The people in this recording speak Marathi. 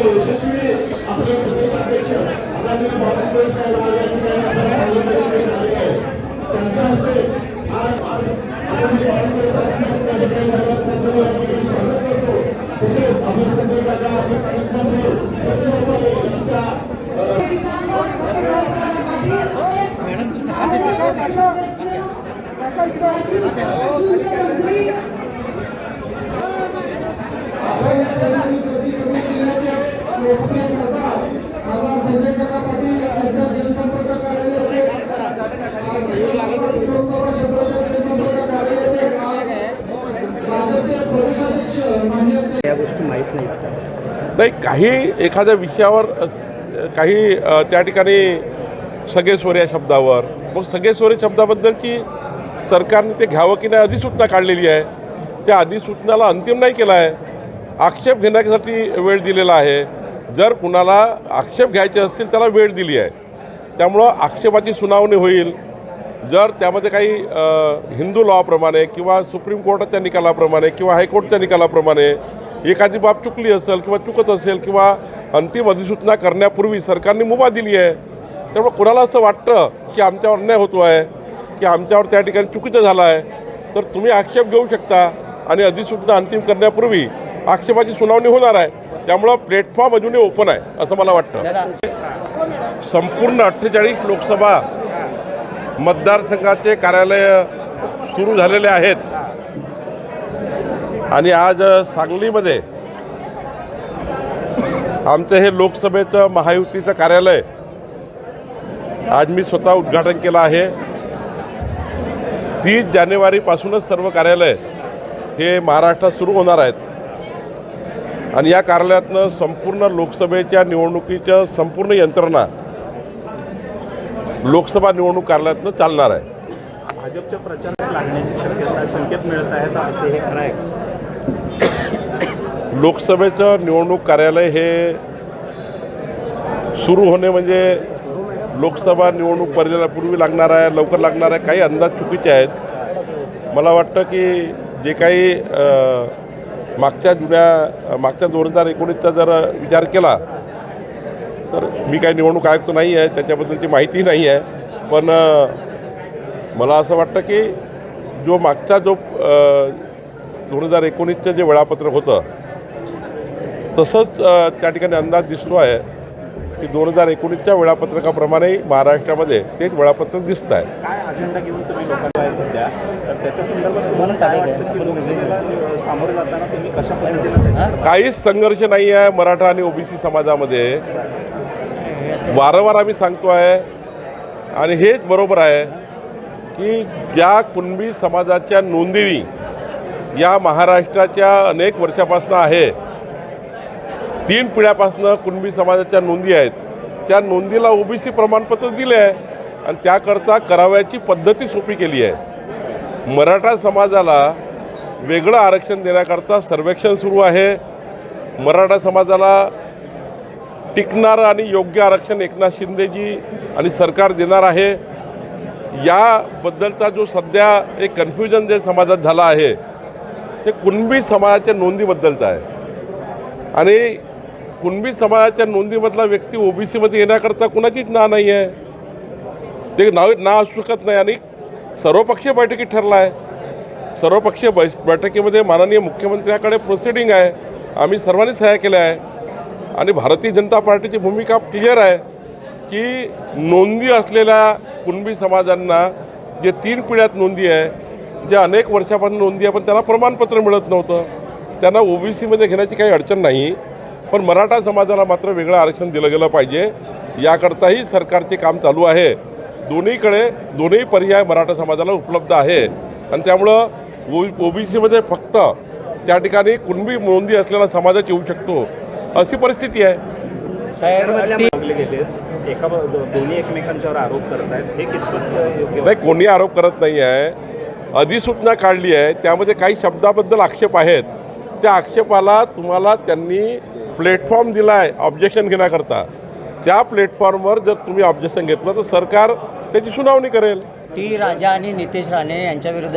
यशस्वी आपले प्रदेशाध्यक्ष आदरणीय बाबूभाई साहेब आज या ठिकाणी आपल्या सांगलीमध्ये आलेले आहेत. त्यांच्या हस्ते आज आज आदरणीय बाबूभाई साहेबांच्या या ठिकाणी झालं. त्यांचं मी या ठिकाणी स्वागत करतो तसेच आपले संजय काका आपले पालकमंत्री रत्न रुपाले यांच्या अ, या वाटत नाही नाही काही एखाद्या विषयावर काही त्या ठिकाणी सगळे या शब्दावर. मग सगळे शब्दाबद्दलची सरकारने ते घ्यावं की नाही अधिसूचना काढलेली आहे. त्या अधिसूचनाला अंतिम नाही केला आहे. आक्षेप घेण्यासाठी वेळ दिलेला आहे. जर कुणाला आक्षेप घ्यायचे असतील त्याला वेळ दिली आहे. त्यामुळं आक्षेपाची सुनावणी होईल. जर त्यामध्ये काही हिंदू लॉप्रमाणे किंवा सुप्रीम कोर्टाच्या निकालाप्रमाणे किंवा हायकोर्टच्या निकालाप्रमाणे एखादी बाब चुकली असेल किंवा चुकत असेल किंवा अंतिम अधिसूचना करण्यापूर्वी सरकारने मुभा दिली आहे त्यामुळे कुणाला असं वाटतं की आमच्यावर अन्याय होतो आहे की आमच्यावर त्या ठिकाणी चुकीचं झालं आहे? तर तुम्ही आक्षेप घेऊ शकता आणि अधिसूचना अंतिम करण्यापूर्वी आक्षेपाची सुनावणी होणार आहे. त्यामुळं प्लॅटफॉर्म अजूनही ओपन आहे असं मला वाटतं. संपूर्ण अठ्ठेचाळीस लोकसभा मतदारसंघाचे कार्यालय सुरू झालेले आहेत. आणि आज सांगलीमध्ये आमचं हे लोकसभेचं महायुतीचं कार्यालय आज मी स्वतः उद्घाटन केलं आहे. तीस जानेवारीपासूनच सर्व कार्यालय हे महाराष्ट्रात सुरू होणार आहेत. आणि या कार्यालयातनं संपूर्ण लोकसभेच्या निवडणुकीच्या संपूर्ण यंत्रणा लोकसभा निवडणूक कार्यालयातनं चालणार आहे. भाजपच्या प्रचारास लागण्याची शक्यता संकेत मिळत आहेत असे हे खरं आहे. लोकसभेचं निवडणूक कार्यालय हे सुरू होणे म्हणजे लोकसभा निवडणूक पर्यापूर्वी लागणार आहे लवकर लागणार आहे. काही अंदाज चुकीचे आहेत. मला वाटतं की जे काही मागच्या जुन्या मागच्या दोन हजार एकोणीसचा जर विचार केला तर मी काही निवडणूक आयुक्त नाही आहे त्याच्याबद्दलची माहिती नाही आहे. पण मला असं वाटतं की जो मागचा जो दोन हजार एकोणीसचं जे वेळापत्रक होतं तसंच त्या ठिकाणी अंदाज दिसतो आहे की दोन हजार एकोणीसच्या वेळापत्रकाप्रमाणे महाराष्ट्रामध्ये तेच वेळापत्रक दिसत आहे. काय अजेंडा घेऊन तुम्ही लोकांना आहे सध्या? तर त्याच्या संदर्भात तुम्हाला काय वाटतं की लोकसभेला अ, सामोरं जाताना तुम्ही कशा पद्धतीनं त्याची- काहीच संघर्ष नाही आहे मराठा आणि ओबीसी समाजामध्ये. वारंवार आम्ही सांगतो आहे आणि हेच बरोबर आहे की ज्या कुणबी समाजाच्या नोंदणी या महाराष्ट्राच्या अनेक वर्षापासून आहे. तीन पिढ्यापासून कुणबी समाजाच्या नोंदी आहेत. त्या नोंदीला ओबीसी प्रमाणपत्र दिले आहे आणि त्याकरता करावयाची पद्धती सोपी केली आहे. मराठा समाजाला वेगळं आरक्षण देण्याकरता सर्वेक्षण सुरू आहे. मराठा समाजाला टिकणारं आणि योग्य आरक्षण एकनाथ शिंदेजी आणि सरकार देणार आहे. याबद्दलचा जो सध्या एक कन्फ्युजन जे समाजात झाला आहे ते कुणबी समाजाच्या नोंदीबद्दलचं आहे. आणि कुणबी समाजाच्या नोंदीमधला व्यक्ती ओबीसीमध्ये येण्याकरता कुणाचीच ना नाही आहे ते नाव ना असू शकत नाही. आणि सर्वपक्षीय बैठकीत ठरला आहे सर्वपक्षीय बै बैठकीमध्ये माननीय मुख्यमंत्र्याकडे प्रोसिडिंग आहे. आम्ही सर्वांनी सह्या केल्या आहे. आणि भारतीय जनता पार्टीची भूमिका क्लिअर आहे की नोंदी असलेल्या कुणबी समाजांना जे तीन पिढ्यात नोंदी आहे जे अनेक वर्षापासून नोंदी आहे पण त्यांना प्रमाणपत्र मिळत नव्हतं. त्यांना ओबीसीमध्ये घेण्याची काही अडचण नाही. पण मराठा समाजाला मात्र वेगळं आरक्षण दिलं गेलं पाहिजे. याकरताही सरकारचे काम चालू आहे. दोन्हीकडे दोन्ही पर्याय मराठा समाजाला उपलब्ध आहे. आणि त्यामुळं ओ ओबीसीमध्ये फक्त त्या ठिकाणी कुणबी नोंदी असलेला समाजाच येऊ शकतो अशी परिस्थिती आहे. साहेब एका ब- दोन्ही एकमेकांच्यावर आरोप करत आहेत हे कितपत योग्य नाही कोणी आरोप करत नाही आहे अधिसूचना काढली आहे त्यामध्ये काही शब्दाबद्दल आक्षेप आहेत. त्या आक्षेपाला तुम्हाला त्यांनी प्लॅटफॉर्म दिला आहे ऑब्जेक्शन घेण्याकरता. त्या प्लॅटफॉर्मवर जर तुम्ही ऑब्जेक्शन घेतलं तर सरकार त्याची सुनावणी करेल. टी राजा आणि नितेश राणे यांच्या विरुद्ध